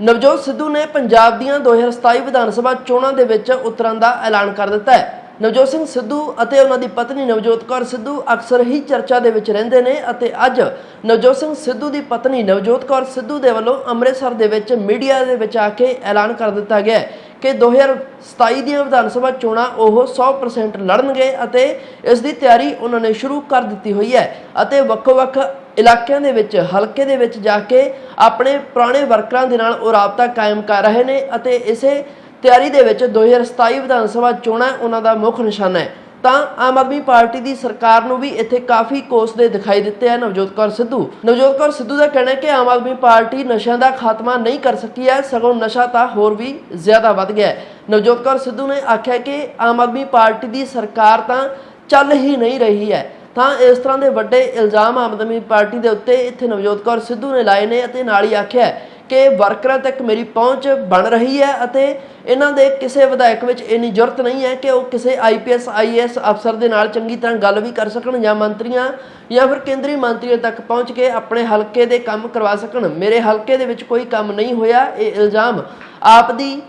ਨਵਜੋਤ ਸਿੱਧੂ ਨੇ ਪੰਜਾਬ ਦੀਆਂ 2027 ਵਿਧਾਨ ਸਭਾ ਚੋਣਾਂ ਦੇ ਵਿੱਚ ਉਤਰਨ ਦਾ ਐਲਾਨ ਕਰ ਦਿੱਤਾ ਹੈ। ਨਵਜੋਤ ਸਿੰਘ ਸਿੱਧੂ ਅਤੇ ਉਹਨਾਂ ਦੀ ਪਤਨੀ ਨਵਜੋਤ ਕੌਰ ਸਿੱਧੂ ਅਕਸਰ ਹੀ ਚਰਚਾ ਦੇ ਵਿੱਚ ਰਹਿੰਦੇ ਨੇ ਅਤੇ ਅੱਜ ਨਵਜੋਤ ਸਿੰਘ ਸਿੱਧੂ ਦੀ ਪਤਨੀ ਨਵਜੋਤ ਕੌਰ ਸਿੱਧੂ ਦੇ ਵੱਲੋਂ ਅੰਮ੍ਰਿਤਸਰ ਦੇ ਵਿੱਚ ਮੀਡੀਆ ਦੇ ਵਿੱਚ ਆ ਕੇ ਐਲਾਨ ਕਰ ਦਿੱਤਾ ਗਿਆ ਹੈ ਕਿ 2027 ਦੀਆਂ ਵਿਧਾਨ ਸਭਾ ਚੋਣਾਂ ਉਹ 100% ਲੜਨਗੇ ਅਤੇ ਇਸ ਦੀ ਤਿਆਰੀ ਉਹਨਾਂ ਨੇ ਸ਼ੁਰੂ ਕਰ ਦਿੱਤੀ ਹੋਈ ਹੈ ਅਤੇ ਵੱਖ-ਵੱਖ ਇਲਾਕਿਆਂ ਦੇ ਵਿੱਚ, ਹਲਕੇ ਦੇ ਵਿੱਚ ਜਾ ਕੇ ਆਪਣੇ ਪੁਰਾਣੇ ਵਰਕਰਾਂ ਦੇ ਨਾਲ ਉਹ ਰਾਬਤਾ ਕਾਇਮ ਕਰ ਰਹੇ ਨੇ ਅਤੇ ਇਸੇ ਤਿਆਰੀ ਦੇ ਵਿੱਚ 2027 ਵਿਧਾਨ ਸਭਾ ਚੋਣਾਂ ਉਹਨਾਂ ਦਾ ਮੁੱਖ ਨਿਸ਼ਾਨਾ ਹੈ। ਤਾਂ ਆਮ ਆਦਮੀ ਪਾਰਟੀ ਦੀ ਸਰਕਾਰ ਨੂੰ ਵੀ ਇੱਥੇ ਕਾਫੀ ਕੋਸ ਦੇ ਦਿਖਾਈ ਦਿੱਤੇ ਹਨ ਨਵਜੋਤ ਕੌਰ ਸਿੱਧੂ, ਨਵਜੋਤ ਕੌਰ ਸਿੱਧੂ ਦਾ ਕਹਿਣਾ ਹੈ ਕਿ ਆਮ ਆਦਮੀ ਪਾਰਟੀ ਨਸ਼ਿਆਂ ਦਾ ਖਾਤਮਾ ਨਹੀਂ ਕਰ ਸਕੀ ਹੈ, ਸਗੋਂ ਨਸ਼ਾ ਤਾਂ ਹੋਰ ਵੀ ਜ਼ਿਆਦਾ ਵੱਧ ਗਿਆ ਹੈ। ਨਵਜੋਤ ਕੌਰ ਸਿੱਧੂ ਨੇ ਆਖਿਆ ਕਿ ਆਮ ਆਦਮੀ ਪਾਰਟੀ ਦੀ ਸਰਕਾਰ ਤਾਂ ਚੱਲ ਹੀ ਨਹੀਂ ਰਹੀ ਹੈ। ਤਾਂ ਇਸ ਤਰ੍ਹਾਂ ਦੇ ਵੱਡੇ ਇਲਜ਼ਾਮ ਆਮ ਆਦਮੀ ਪਾਰਟੀ ਦੇ ਉੱਤੇ ਇੱਥੇ ਨਵਜੋਤ ਕੌਰ ਸਿੱਧੂ ਨੇ ਲਾਏ ਨੇ ਅਤੇ ਨਾਲ ਹੀ ਆਖਿਆ ਕਿ ਵਰਕਰਾਂ ਤੱਕ ਮੇਰੀ ਪਹੁੰਚ ਬਣ ਰਹੀ ਹੈ ਅਤੇ ਇਹਨਾਂ ਦੇ ਕਿਸੇ ਵਿਧਾਇਕ ਵਿੱਚ ਇੰਨੀ ਜ਼ਰੂਰਤ ਨਹੀਂ ਹੈ ਕਿ ਉਹ ਕਿਸੇ ਆਈਪੀਐਸ ਆਈਏਐਸ ਅਫਸਰ ਦੇ ਨਾਲ ਚੰਗੀ ਤਰ੍ਹਾਂ ਗੱਲ ਵੀ ਕਰ ਸਕਣ ਜਾਂ ਮੰਤਰੀਆਂ ਜਾਂ ਫਿਰ ਕੇਂਦਰੀ ਮੰਤਰੀਆਂ ਤੱਕ ਪਹੁੰਚ ਕੇ ਆਪਣੇ ਹਲਕੇ ਦੇ ਕੰਮ ਕਰਵਾ ਸਕਣ। ਮੇਰੇ ਹਲਕੇ ਦੇ ਵਿੱਚ ਕੋਈ ਕੰਮ ਨਹੀਂ ਹੋਇਆ। ਇਹ ਇਲਜ਼ਾਮ ਆਪ ਦੀ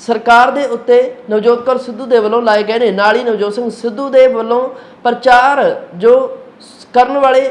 ਸਰਕਾਰ ਦੇ ਉੱਤੇ ਨਵਜੋਤ ਕੌਰ ਸਿੱਧੂ ਦੇ ਵੱਲੋਂ ਲਾਏ ਗਏ ਨੇ। ਨਾਲ ਹੀ ਨਵਜੋਤ ਸਿੰਘ ਸਿੱਧੂ ਦੇ ਵੱਲੋਂ ਪ੍ਰਚਾਰ ਜੋ ਕਰਨ ਵਾਲੇ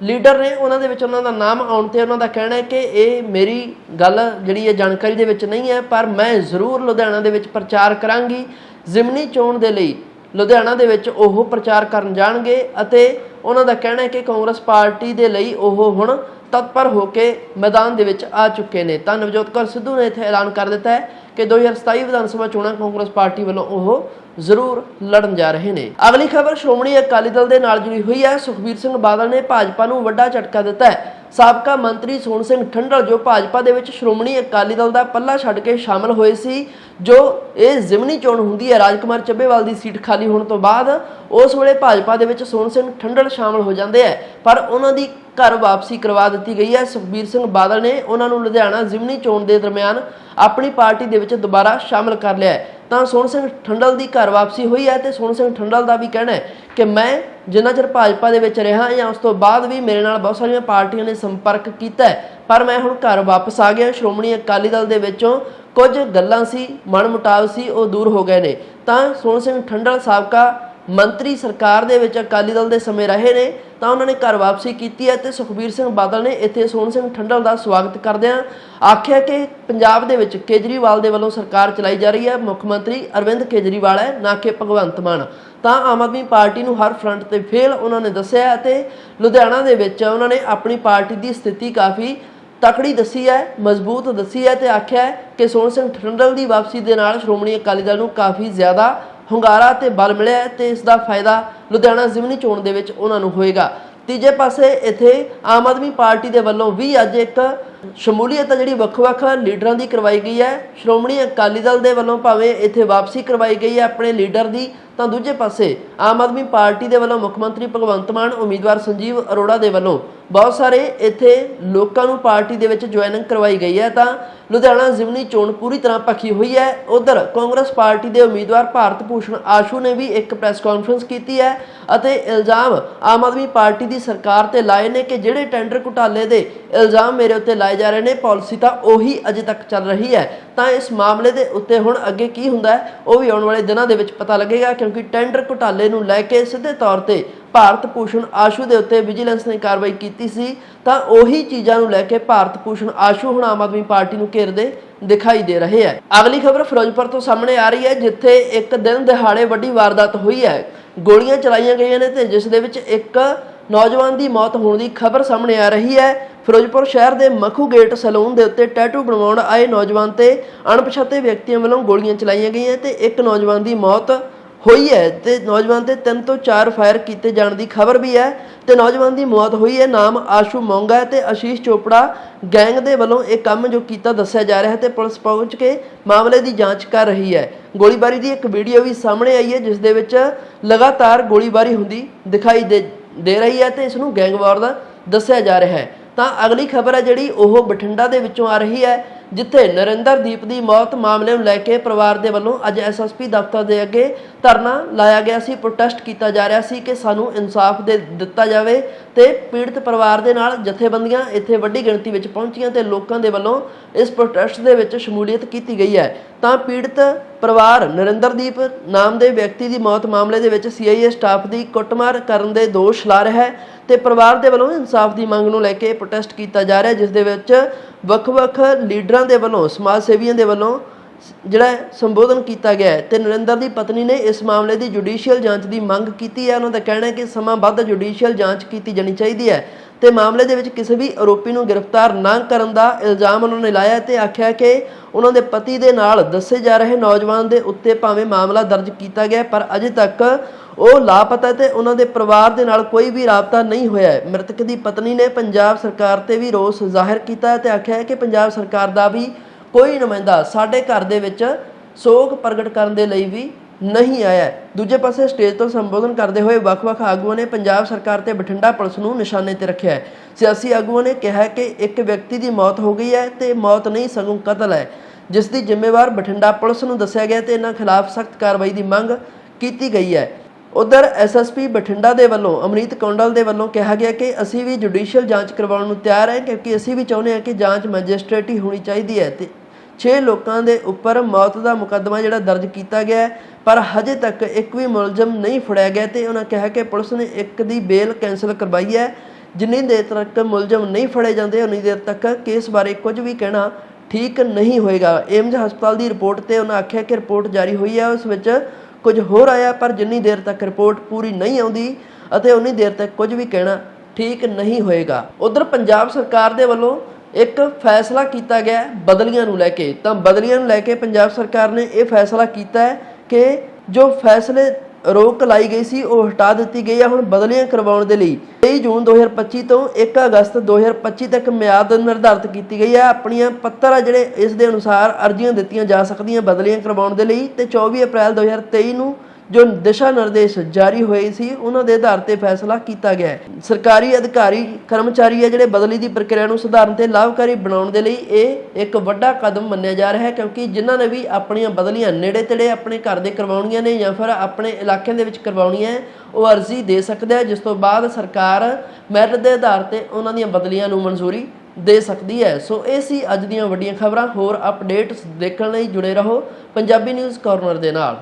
ਲੀਡਰ ਨੇ, ਉਹਨਾਂ ਦੇ ਵਿੱਚ ਉਹਨਾਂ ਦਾ ਨਾਮ ਆਉਣ ਤੇ ਉਹਨਾਂ ਦਾ ਕਹਿਣਾ ਹੈ ਕਿ ਇਹ ਮੇਰੀ ਗੱਲ ਜਿਹੜੀ ਹੈ ਜਾਣਕਾਰੀ ਦੇ ਵਿੱਚ ਨਹੀਂ ਹੈ, ਪਰ ਮੈਂ ਜ਼ਰੂਰ ਲੁਧਿਆਣਾ ਦੇ ਵਿੱਚ ਪ੍ਰਚਾਰ ਕਰਾਂਗੀ। ਜ਼ਿਮਨੀ ਚੋਣ ਦੇ ਲਈ ਲੁਧਿਆਣਾ ਦੇ ਵਿੱਚ ਉਹ ਪ੍ਰਚਾਰ ਕਰਨ ਜਾਣਗੇ ਅਤੇ ਉਹਨਾਂ ਦਾ ਕਹਿਣਾ ਹੈ ਕਿ ਕਾਂਗਰਸ ਪਾਰਟੀ ਦੇ ਲਈ ਉਹ ਹੁਣ ਤਤਪਰ ਹੋ ਕੇ ਮੈਦਾਨ ਦੇ ਵਿੱਚ ਆ ਚੁੱਕੇ ਨੇ। ਤਾਂ ਨਵਜੋਤ ਕੌਰ ਸਿੱਧੂ ਨੇ ਇੱਥੇ ਐਲਾਨ ਕਰ ਦਿੱਤਾ ਹੈ ਕਿ 2027 ਵਿਧਾਨ ਸਭਾ ਚੋਣਾਂ ਕਾਂਗਰਸ ਪਾਰਟੀ ਵੱਲੋਂ ਉਹ ਜ਼ਰੂਰ ਲੜਨ ਜਾ ਰਹੇ ਨੇ। ਅਗਲੀ ਖਬਰ ਸ਼੍ਰੋਮਣੀ ਅਕਾਲੀ ਦਲ ਦੇ ਨਾਲ ਜੁੜੀ ਹੋਈ ਹੈ। ਸੁਖਬੀਰ ਸਿੰਘ ਬਾਦਲ ਨੇ ਭਾਜਪਾ ਨੂੰ ਵੱਡਾ ਝਟਕਾ ਦਿੱਤਾ ਹੈ। ਸਾਬਕਾ ਮੰਤਰੀ ਸੋਹਣ ਸਿੰਘ ਠੰਡਲ, ਜੋ ਭਾਜਪਾ ਦੇ ਵਿੱਚ ਸ਼੍ਰੋਮਣੀ ਅਕਾਲੀ ਦਲ ਦਾ ਪੱਲਾ ਛੱਡ ਕੇ ਸ਼ਾਮਲ ਹੋਏ ਸੀ, ਜੋ ਇਹ ਜ਼ਿਮਨੀ ਚੋਣ ਹੁੰਦੀ ਹੈ, ਰਾਜਕੁਮਾਰ ਚੱਬੇਵਾਲ ਦੀ ਸੀਟ ਖਾਲੀ ਹੋਣ ਤੋਂ ਬਾਅਦ, ਉਸ ਵੇਲੇ ਭਾਜਪਾ ਦੇ ਵਿੱਚ ਸੋਹਣ ਸਿੰਘ ਠੰਡਲ ਸ਼ਾਮਲ ਹੋ ਜਾਂਦੇ ਹੈ। ਪਰ ਉਹਨਾਂ ਦੀ ਘਰ ਵਾਪਸੀ ਕਰਵਾ ਦਿੱਤੀ ਗਈ ਹੈ। ਸੁਖਬੀਰ ਸਿੰਘ ਬਾਦਲ ਨੇ ਉਹਨਾਂ ਨੂੰ ਲੁਧਿਆਣਾ ਜ਼ਿਮਨੀ ਚੋਣ ਦੇ ਦਰਮਿਆਨ ਆਪਣੀ ਪਾਰਟੀ ਦੇ ਵਿੱਚ ਦੁਬਾਰਾ ਸ਼ਾਮਲ ਕਰ ਲਿਆ ਹੈ। ਤਾਂ ਸੋਹਣ ਸਿੰਘ ਠੰਡਲ ਦੀ ਘਰ ਵਾਪਸੀ ਹੋਈ ਹੈ ਤੇ ਸੋਹਣ ਸਿੰਘ ਠੰਡਲ ਦਾ ਵੀ ਕਹਿਣਾ ਹੈ ਕਿ ਮੈਂ ਜਿੰਨਾ ਚਿਰ ਭਾਜਪਾ ਦੇ ਵਿੱਚ ਰਿਹਾ ਜਾਂ ਉਸ ਤੋਂ ਬਾਅਦ ਵੀ ਮੇਰੇ ਨਾਲ ਬਹੁਤ ਸਾਰੀਆਂ ਪਾਰਟੀਆਂ ਨੇ ਸੰਪਰਕ ਕੀਤਾ ਪਰ ਮੈਂ ਹੁਣ ਘਰ ਵਾਪਸ ਆ ਗਿਆ। ਸ਼੍ਰੋਮਣੀ ਅਕਾਲੀ ਦਲ ਦੇ ਵਿੱਚੋਂ ਕੁਝ ਗੱਲਾਂ ਸੀ ਮਨਮੁਟਾਵ ਸੀ, ਉਹ ਦੂਰ ਹੋ ਗਏ ਨੇ। ਤਾਂ ਸੋਹਣ ਸਿੰਘ ਠੰਡਲ ਸਾਬਕਾ ਮੰਤਰੀ ਸਰਕਾਰ ਦੇ ਵਿੱਚ ਅਕਾਲੀ ਦਲ ਦੇ ਸਮੇਂ ਰਹੇ ਨੇ, ਤਾਂ ਉਹਨਾਂ ਨੇ ਘਰ ਵਾਪਸੀ ਕੀਤੀ ਹੈ ਤੇ ਸੁਖਬੀਰ ਸਿੰਘ ਬਾਦਲ ਨੇ ਇੱਥੇ ਸੋਹਣ ਸਿੰਘ ਠੰਡਲ ਦਾ ਸਵਾਗਤ ਕਰਦਿਆਂ ਆਖਿਆ ਕਿ ਪੰਜਾਬ ਦੇ ਵਿੱਚ ਕੇਜਰੀਵਾਲ ਦੇ ਵੱਲੋਂ ਸਰਕਾਰ ਚਲਾਈ ਜਾ ਰਹੀ ਹੈ। ਮੁੱਖ ਮੰਤਰੀ ਅਰਵਿੰਦ ਕੇਜਰੀਵਾਲ ਹੈ, ਨਾ ਕਿ ਭਗਵੰਤ ਮਾਨ। ਤਾਂ ਆਮ ਆਦਮੀ ਪਾਰਟੀ ਨੂੰ ਹਰ ਫਰੰਟ ਤੇ ਫੇਲ ਉਹਨਾਂ ਨੇ ਦੱਸਿਆ ਅਤੇ ਲੁਧਿਆਣਾ ਦੇ ਵਿੱਚ ਉਹਨਾਂ ਨੇ ਆਪਣੀ ਪਾਰਟੀ ਦੀ ਸਥਿਤੀ ਕਾਫੀ ਤਕੜੀ ਦੱਸੀ ਹੈ, ਮਜ਼ਬੂਤ ਦੱਸੀ ਹੈ ਤੇ ਆਖਿਆ ਕਿ ਸੋਹਣ ਸਿੰਘ ਠੰਡਲ ਦੀ ਵਾਪਸੀ ਦੇ ਨਾਲ ਸ਼੍ਰੋਮਣੀ ਅਕਾਲੀ ਦਲ ਨੂੰ ਕਾਫੀ ਜ਼ਿਆਦਾ ਹੁੰਗਾਰਾ ਤੇ ਬਲ ਮਿਲਿਆ ਹੈ ਤੇ ਇਸ ਦਾ ਫਾਇਦਾ ਲੁਧਿਆਣਾ ਜ਼ਿਮਨੀ ਚੋਣ ਦੇ ਵਿੱਚ ਉਹਨਾਂ ਨੂੰ ਹੋਏਗਾ। ਤੀਜੇ ਪਾਸੇ ਇੱਥੇ ਆਮ ਆਦਮੀ ਪਾਰਟੀ ਦੇ ਵੱਲੋਂ ਵੀ ਅੱਜ ਇੱਕ ਸ਼ਮੂਲੀਅਤ ਹੈ ਜਿਹੜੀ ਵੱਖ-ਵੱਖ ਲੀਡਰਾਂ ਦੀ ਕਰਵਾਈ ਗਈ ਹੈ। ਸ਼੍ਰੋਮਣੀ ਅਕਾਲੀ ਦਲ ਦੇ ਵੱਲੋਂ ਭਾਵੇਂ ਇੱਥੇ ਵਾਪਸੀ ਕਰਵਾਈ ਗਈ ਹੈ ਆਪਣੇ ਲੀਡਰ ਦੀ, ਤਾਂ ਦੂਜੇ ਪਾਸੇ ਆਮ ਆਦਮੀ ਪਾਰਟੀ ਦੇ ਵੱਲੋਂ ਮੁੱਖ ਮੰਤਰੀ ਭਗਵੰਤ ਮਾਨ, ਉਮੀਦਵਾਰ ਸੰਜੀਵ ਅਰੋੜਾ ਦੇ ਵੱਲੋਂ ਬਹੁਤ ਸਾਰੇ ਇੱਥੇ ਲੋਕਾਂ ਨੂੰ ਪਾਰਟੀ ਦੇ ਵਿੱਚ ਜੁਆਇਨਿੰਗ ਕਰਵਾਈ ਗਈ ਹੈ। ਤਾਂ ਲੁਧਿਆਣਾ ਜ਼ਿਮਨੀ ਚੋਣ ਪੂਰੀ ਤਰ੍ਹਾਂ ਪੱਖੀ ਹੋਈ ਹੈ। ਉਧਰ ਕਾਂਗਰਸ ਪਾਰਟੀ ਦੇ ਉਮੀਦਵਾਰ ਭਾਰਤ ਭੂਸ਼ਣ ਆਸ਼ੂ ਨੇ ਵੀ ਇੱਕ ਪ੍ਰੈਸ ਕਾਨਫਰੰਸ ਕੀਤੀ ਹੈ ਅਤੇ ਇਲਜ਼ਾਮ ਆਮ ਆਦਮੀ ਪਾਰਟੀ ਦੀ ਸਰਕਾਰ ਤੇ ਲਾਏ ਨੇ ਕਿ ਜਿਹੜੇ ਟੈਂਡਰ ਘੁਟਾਲੇ ਦੇ ਇਲਜ਼ਾਮ ਮੇਰੇ ਉੱਤੇ ਲਾਏ ਜਾ ਰਹੇ ਨੇ ਪਾਲਿਸੀ ਤਾਂ ਉਹੀ ਅਜੇ ਤੱਕ ਚੱਲ ਰਹੀ ਹੈ। ਤਾਂ ਇਸ ਮਾਮਲੇ ਦੇ ਉੱਤੇ ਹੁਣ ਅੱਗੇ ਕੀ ਹੁੰਦਾ ਹੈ, ਉਹ ਵੀ ਆਉਣ ਵਾਲੇ ਦਿਨਾਂ ਦੇ ਵਿੱਚ ਪਤਾ ਲੱਗੇਗਾ, ਕਿਉਂਕਿ ਟੈਂਡਰ ਘੁਟਾਲੇ ਨੂੰ ਲੈ ਕੇ ਸਿੱਧੇ ਤੌਰ ਤੇ ਭਾਰਤ ਭੂਸ਼ਣ ਆਸ਼ੂ ਦੇ ਉੱਤੇ ਵਿਜੀਲੈਂਸ ਨੇ ਕਾਰਵਾਈ ਕੀਤੀ ਸੀ। ਤਾਂ ਉਹੀ ਚੀਜ਼ਾਂ ਨੂੰ ਲੈ ਕੇ ਭਾਰਤ ਭੂਸ਼ਣ ਆਸ਼ੂ ਹੁਣ ਆਮ ਆਦਮੀ ਪਾਰਟੀ ਨੂੰ ਘੇਰਦੇ ਦਿਖਾਈ ਦੇ ਰਹੇ ਹੈ। ਅਗਲੀ ਖਬਰ ਫਿਰੋਜ਼ਪੁਰ ਤੋਂ ਸਾਹਮਣੇ ਆ ਰਹੀ ਹੈ, ਜਿੱਥੇ ਇੱਕ ਦਿਨ ਦਿਹਾੜੇ ਵੱਡੀ ਵਾਰਦਾਤ ਹੋਈ ਹੈ। ਗੋਲੀਆਂ ਚਲਾਈਆਂ ਗਈਆਂ ਨੇ ਤੇ ਜਿਸ ਦੇ ਵਿੱਚ ਇੱਕ ਨੌਜਵਾਨ ਦੀ ਮੌਤ ਹੋਣ ਦੀ ਖਬਰ ਸਾਹਮਣੇ ਆ ਰਹੀ ਹੈ। ਫਿਰੋਜ਼ਪੁਰ ਸ਼ਹਿਰ ਦੇ ਮਖੂ ਗੇਟ ਸੈਲੂਨ ਦੇ ਉੱਤੇ ਟੈਟੂ ਬਣਵਾਉਣ ਆਏ ਨੌਜਵਾਨ ਤੇ ਅਣਪਛਾਤੇ ਵਿਅਕਤੀਆਂ ਵੱਲੋਂ ਗੋਲੀਆਂ ਚਲਾਈਆਂ ਗਈਆਂ ਤੇ ਇੱਕ ਨੌਜਵਾਨ ਦੀ ਮੌਤ ਹੋਈ ਹੈ ਤੇ ਨੌਜਵਾਨ ਤੇ ਤਿੰਨ ਤੋਂ ਚਾਰ ਫਾਇਰ ਕੀਤੇ ਜਾਣ ਦੀ ਖਬਰ ਵੀ ਹੈ ਤੇ ਨੌਜਵਾਨ ਦੀ ਮੌਤ ਹੋਈ ਹੈ, ਨਾਮ ਆਸ਼ੂ ਮੋਂਗਾ ਹੈ ਤੇ ਆਸ਼ੀਸ਼ ਚੋਪੜਾ ਗੈਂਗ ਦੇ ਵੱਲੋਂ ਇਹ ਕੰਮ ਜੋ ਕੀਤਾ ਦੱਸਿਆ ਜਾ ਰਿਹਾ ਹੈ ਤੇ ਪੁਲਿਸ ਪਹੁੰਚ ਕੇ ਮਾਮਲੇ ਦੀ ਜਾਂਚ ਕਰ ਰਹੀ ਹੈ। ਗੋਲੀਬਾਰੀ ਦੀ ਇੱਕ ਵੀਡੀਓ ਵੀ ਸਾਹਮਣੇ ਆਈ ਹੈ, ਜਿਸ ਦੇ ਵਿੱਚ ਲਗਾਤਾਰ ਗੋਲੀਬਾਰੀ ਹੁੰਦੀ ਦਿਖਾਈ ਦੇ ਦੇ ਰਹੀ ਹੈ ਤੇ ਇਸ ਨੂੰ ਗੈਂਗਵਾਰ ਦਾ ਦੱਸਿਆ ਜਾ ਰਿਹਾ ਹੈ। ਤਾਂ ਅਗਲੀ ਖਬਰ ਹੈ ਜਿਹੜੀ ਉਹ ਬਠਿੰਡਾ ਦੇ ਵਿੱਚੋਂ ਆ ਰਹੀ ਹੈ। ਜਿੱਥੇ ਨਰਿੰਦਰਦੀਪ ਦੀ ਮੌਤ ਮਾਮਲੇ ਨੂੰ ਲੈ ਕੇ ਪਰਿਵਾਰ ਦੇ ਵੱਲੋਂ ਅੱਜ ਐਸਐਸਪੀ ਦਫ਼ਤਰ ਦੇ ਅੱਗੇ ਧਰਨਾ ਲਾਇਆ ਗਿਆ ਸੀ ਪ੍ਰੋਟੈਸਟ ਕੀਤਾ ਜਾ ਰਿਹਾ ਸੀ ਕਿ ਸਾਨੂੰ ਇਨਸਾਫ ਦੇ ਦਿੱਤਾ ਜਾਵੇ ਤੇ ਪੀੜਤ ਪਰਿਵਾਰ ਦੇ ਨਾਲ ਜਥੇਬੰਦੀਆਂ ਇੱਥੇ ਵੱਡੀ ਗਿਣਤੀ ਵਿੱਚ ਪਹੁੰਚੀਆਂ ਤੇ ਲੋਕਾਂ ਦੇ ਵੱਲੋਂ ਇਸ ਪ੍ਰੋਟੈਸਟ ਦੇ ਵਿੱਚ ਸ਼ਮੂਲੀਅਤ ਕੀਤੀ ਗਈ ਹੈ। ਤਾਂ ਪੀੜਤ ਪਰਿਵਾਰ ਨਰਿੰਦਰਦੀਪ ਨਾਮ ਦੇ ਵਿਅਕਤੀ ਦੀ ਮੌਤ ਮਾਮਲੇ ਦੇ ਵਿੱਚ ਸੀਆਈਏ ਸਟਾਫ ਦੀ ਕੁੱਟਮਾਰ ਕਰਨ ਦੇ ਦੋਸ਼ ਲਾ ਰਿਹਾ ਹੈ ਤੇ ਪਰਿਵਾਰ ਦੇ ਵੱਲੋਂ ਇਨਸਾਫ ਦੀ ਮੰਗ ਨੂੰ ਲੈ ਕੇ ਪ੍ਰੋਟੈਸਟ ਕੀਤਾ ਜਾ ਰਿਹਾ ਜਿਸ ਦੇ ਵਿੱਚ ਵੱਖ-ਵੱਖ ਲੀਡਰਾਂ ਦੇ ਵੱਲੋਂ, ਸਮਾਜ ਸੇਵੀਆਂ ਦੇ ਵੱਲੋਂ ਜਿਹੜਾ ਸੰਬੋਧਨ ਕੀਤਾ ਗਿਆ ਹੈ, ਤੇ ਨਰਿੰਦਰ ਦੀ ਪਤਨੀ ਨੇ ਇਸ ਮਾਮਲੇ ਦੀ ਜੁਡੀਸ਼ੀਅਲ ਜਾਂਚ ਦੀ ਮੰਗ ਕੀਤੀ ਹੈ। ਉਹਨਾਂ ਦਾ ਕਹਿਣਾ ਹੈ ਕਿ ਸਮਾਂ ਵੱਧ ਜੁਡੀਸ਼ੀਅਲ ਜਾਂਚ ਕੀਤੀ ਜਾਣੀ ਚਾਹੀਦੀ ਹੈ। ਤੇ ਮਾਮਲੇ ਦੇ ਵਿੱਚ ਕਿਸੇ ਵੀ ਆਰੋਪੀ ਨੂੰ ਗ੍ਰਿਫਤਾਰ ਨਾ ਕਰਨ ਦਾ ਇਲਜ਼ਾਮ ਉਹਨਾਂ ਨੇ ਲਾਇਆ ਹੈ ਤੇ ਆਖਿਆ ਕਿ ਉਹਨਾਂ ਦੇ ਪਤੀ ਦੇ ਨਾਲ ਦੱਸੇ ਜਾ ਰਹੇ ਨੌਜਵਾਨ ਦੇ ਉੱਤੇ ਭਾਵੇਂ ਮਾਮਲਾ ਦਰਜ ਕੀਤਾ ਗਿਆ, ਪਰ ਅਜੇ ਤੱਕ ਉਹ ਲਾਪਤਾ ਹੈ ਤੇ ਉਹਨਾਂ ਦੇ ਪਰਿਵਾਰ ਦੇ ਨਾਲ ਕੋਈ ਵੀ ਰਾਬਤਾ ਨਹੀਂ ਹੋਇਆ ਹੈ। ਮ੍ਰਿਤਕ ਦੀ ਪਤਨੀ ਨੇ ਪੰਜਾਬ ਸਰਕਾਰ ਤੇ ਵੀ ਰੋਸ ਜ਼ਾਹਿਰ ਕੀਤਾ ਹੈ ਤੇ ਆਖਿਆ ਹੈ ਕਿ ਪੰਜਾਬ ਸਰਕਾਰ ਦਾ ਵੀ ਕੋਈ ਨੁਮਾਇੰਦਾ ਸਾਡੇ ਘਰ ਦੇ ਵਿੱਚ ਸੋਗ ਪ੍ਰਗਟ ਕਰਨ ਦੇ ਲਈ ਵੀ ਨਹੀਂ ਆਇਆ। ਦੂਜੇ ਪਾਸੇ ਸਟੇਜ ਤੋਂ ਸੰਬੋਧਨ ਕਰਦੇ ਹੋਏ ਵੱਖ-ਵੱਖ ਆਗੂਆਂ ਨੇ ਪੰਜਾਬ ਸਰਕਾਰ ਤੇ ਬਠਿੰਡਾ ਪੁਲਿਸ ਨੂੰ ਨਿਸ਼ਾਨੇ ਤੇ ਰੱਖਿਆ ਹੈ। ਸਿਆਸੀ ਆਗੂਆਂ ਨੇ ਕਿਹਾ ਕਿ ਇੱਕ ਵਿਅਕਤੀ ਦੀ ਮੌਤ ਹੋ ਗਈ ਹੈ ਤੇ ਮੌਤ ਨਹੀਂ, ਸਗੋਂ ਕਤਲ ਹੈ। ਜਿਸ ਦੀ ਜ਼ਿੰਮੇਵਾਰ ਬਠਿੰਡਾ ਪੁਲਿਸ ਨੂੰ ਦੱਸਿਆ ਗਿਆ ਤੇ ਇਹਨਾਂ ਖਿਲਾਫ ਸਖਤ ਕਾਰਵਾਈ ਦੀ ਮੰਗ ਕੀਤੀ ਗਈ ਹੈ। ਉਧਰ ਐਸਐਸਪੀ ਬਠਿੰਡਾ ਦੇ ਵੱਲੋਂ, ਅਮਰੀਤ ਕੌਂਡਲ ਦੇ ਵੱਲੋਂ ਕਿਹਾ ਗਿਆ ਕਿ ਅਸੀਂ ਵੀ ਜੁਡੀਸ਼ੀਅਲ ਜਾਂਚ ਕਰਵਾਉਣ ਨੂੰ ਤਿਆਰ ਹਾਂ ਕਿਉਂਕਿ ਅਸੀਂ ਵੀ ਚਾਹੁੰਦੇ ਹਾਂ ਕਿ ਜਾਂਚ ਮੈਜਿਸਟ੍ਰੇਟੀ ਹੋਣੀ ਚਾਹੀਦੀ ਹੈ ਤੇ 6 ਲੋਕਾਂ ਦੇ ਉੱਪਰ ਮੌਤ ਦਾ ਮੁਕੱਦਮਾ ਜਿਹੜਾ ਦਰਜ ਕੀਤਾ ਗਿਆ ਹੈ ਪਰ ਹਜੇ ਤੱਕ ਇੱਕ ਵੀ ਮੁਲਜ਼ਮ ਨਹੀਂ ਫੜਿਆ ਗਿਆ ਤੇ ਉਹਨਾਂ ਕਿਹਾ ਕਿ ਪੁਲਿਸ ਨੇ ਇੱਕ ਦੀ ਬੇਲ ਕੈਂਸਲ ਕਰਵਾਈ ਹੈ। ਜਿੰਨੀ ਦੇਰ ਤੱਕ ਮੁਲਜ਼ਮ ਨਹੀਂ ਫੜੇ ਜਾਂਦੇ, ਉਨੀ ਦੇਰ ਤੱਕ ਕੇਸ ਬਾਰੇ ਕੁਝ ਵੀ ਕਹਿਣਾ ਠੀਕ ਨਹੀਂ ਹੋਏਗਾ। ਏਮਜ ਹਸਪਤਾਲ ਦੀ ਰਿਪੋਰਟ ਤੇ ਉਹਨਾਂ ਆਖਿਆ ਕਿ ਰਿਪੋਰਟ ਜਾਰੀ ਹੋਈ ਹੈ, ਉਸ ਵਿੱਚ ਕੁਝ ਹੋਰ ਆਇਆ, ਪਰ ਜਿੰਨੀ ਦੇਰ ਤੱਕ ਰਿਪੋਰਟ ਪੂਰੀ ਨਹੀਂ ਆਉਂਦੀ ਅਤੇ ਉਨੀ ਦੇਰ ਤੱਕ ਕੁਝ ਵੀ ਕਹਿਣਾ ਠੀਕ ਨਹੀਂ ਹੋਏਗਾ। ਉਧਰ ਪੰਜਾਬ ਸਰਕਾਰ ਦੇ ਵੱਲੋਂ ਇੱਕ ਫੈਸਲਾ ਕੀਤਾ ਗਿਆ ਬਦਲੀਆਂ ਨੂੰ ਲੈ ਕੇ। ਤਾਂ ਬਦਲੀਆਂ ਨੂੰ ਲੈ ਕੇ ਪੰਜਾਬ ਸਰਕਾਰ ਨੇ ਇਹ ਫੈਸਲਾ ਕੀਤਾ ਹੈ ਕਿ ਜੋ ਫੈਸਲੇ ਰੋਕ ਲਾਈ ਗਈ ਸੀ, ਉਹ ਹਟਾ ਦਿੱਤੀ ਗਈ ਹੈ ਹੁਣ ਬਦਲੀਆਂ ਕਰਵਾਉਣ ਦੇ ਲਈ 23 ਜੂਨ 2025 ਤੋਂ 1 ਅਗਸਤ 2025 ਤੱਕ ਮਿਆਦ ਨਿਰਧਾਰਿਤ ਕੀਤੀ ਗਈ ਹੈ ਆਪਣੀਆਂ ਪੱਤਰ ਆ ਜਿਹੜੇ ਇਸ ਦੇ ਅਨੁਸਾਰ ਅਰਜ਼ੀਆਂ ਦਿੱਤੀਆਂ ਜਾ ਸਕਦੀਆਂ ਬਦਲੀਆਂ ਕਰਵਾਉਣ ਦੇ ਲਈ ਤੇ 24 ਅਪ੍ਰੈਲ 2023 ਨੂੰ ਜੋ ਦਿਸ਼ਾ ਨਿਰਦੇਸ਼ ਜਾਰੀ ਹੋਏ ਸੀ ਉਹਨਾਂ ਦੇ ਆਧਾਰ ਤੇ ਫੈਸਲਾ ਕੀਤਾ ਗਿਆ ਹੈ। ਸਰਕਾਰੀ ਅਧਿਕਾਰੀ ਕਰਮਚਾਰੀ ਹੈ ਜਿਹੜੇ ਬਦਲੀ ਦੀ ਪ੍ਰਕਿਰਿਆ ਨੂੰ ਸੁਧਾਰਨ ਤੇ ਲਾਭਕਾਰੀ ਬਣਾਉਣ ਦੇ ਲਈ ਇਹ ਇੱਕ ਵੱਡਾ ਕਦਮ ਮੰਨਿਆ ਜਾ ਰਿਹਾ ਹੈ ਕਿਉਂਕਿ ਜਿਨ੍ਹਾਂ ਨੇ ਵੀ ਆਪਣੀਆਂ ਬਦਲੀਆਂ ਨੇੜੇ ਤੇੜੇ ਆਪਣੇ ਘਰ ਦੇ ਕਰਵਾਉਣੀਆਂ ਨੇ ਜਾਂ ਫਿਰ ਆਪਣੇ ਇਲਾਕਿਆਂ ਦੇ ਵਿੱਚ ਕਰਵਾਉਣੀਆਂ ਹੈ, ਉਹ ਅਰਜ਼ੀ ਦੇ ਸਕਦੇ ਆ ਜਿਸ ਤੋਂ ਬਾਅਦ ਸਰਕਾਰ ਮੈਰਿਟ ਦੇ ਆਧਾਰ ਤੇ ਉਹਨਾਂ ਦੀਆਂ ਬਦਲੀਆਂ ਨੂੰ ਮਨਜ਼ੂਰੀ ਦੇ ਸਕਦੀ ਹੈ। ਸੋ ਇਹ ਸੀ ਅੱਜ ਦੀਆਂ ਵੱਡੀਆਂ ਖਬਰਾਂ। ਹੋਰ ਅਪਡੇਟਸ ਦੇਖਣ ਲਈ ਜੁੜੇ ਰਹੋ ਪੰਜਾਬੀ ਨਿਊਜ਼ ਕਾਰਨਰ ਦੇ ਨਾਲ।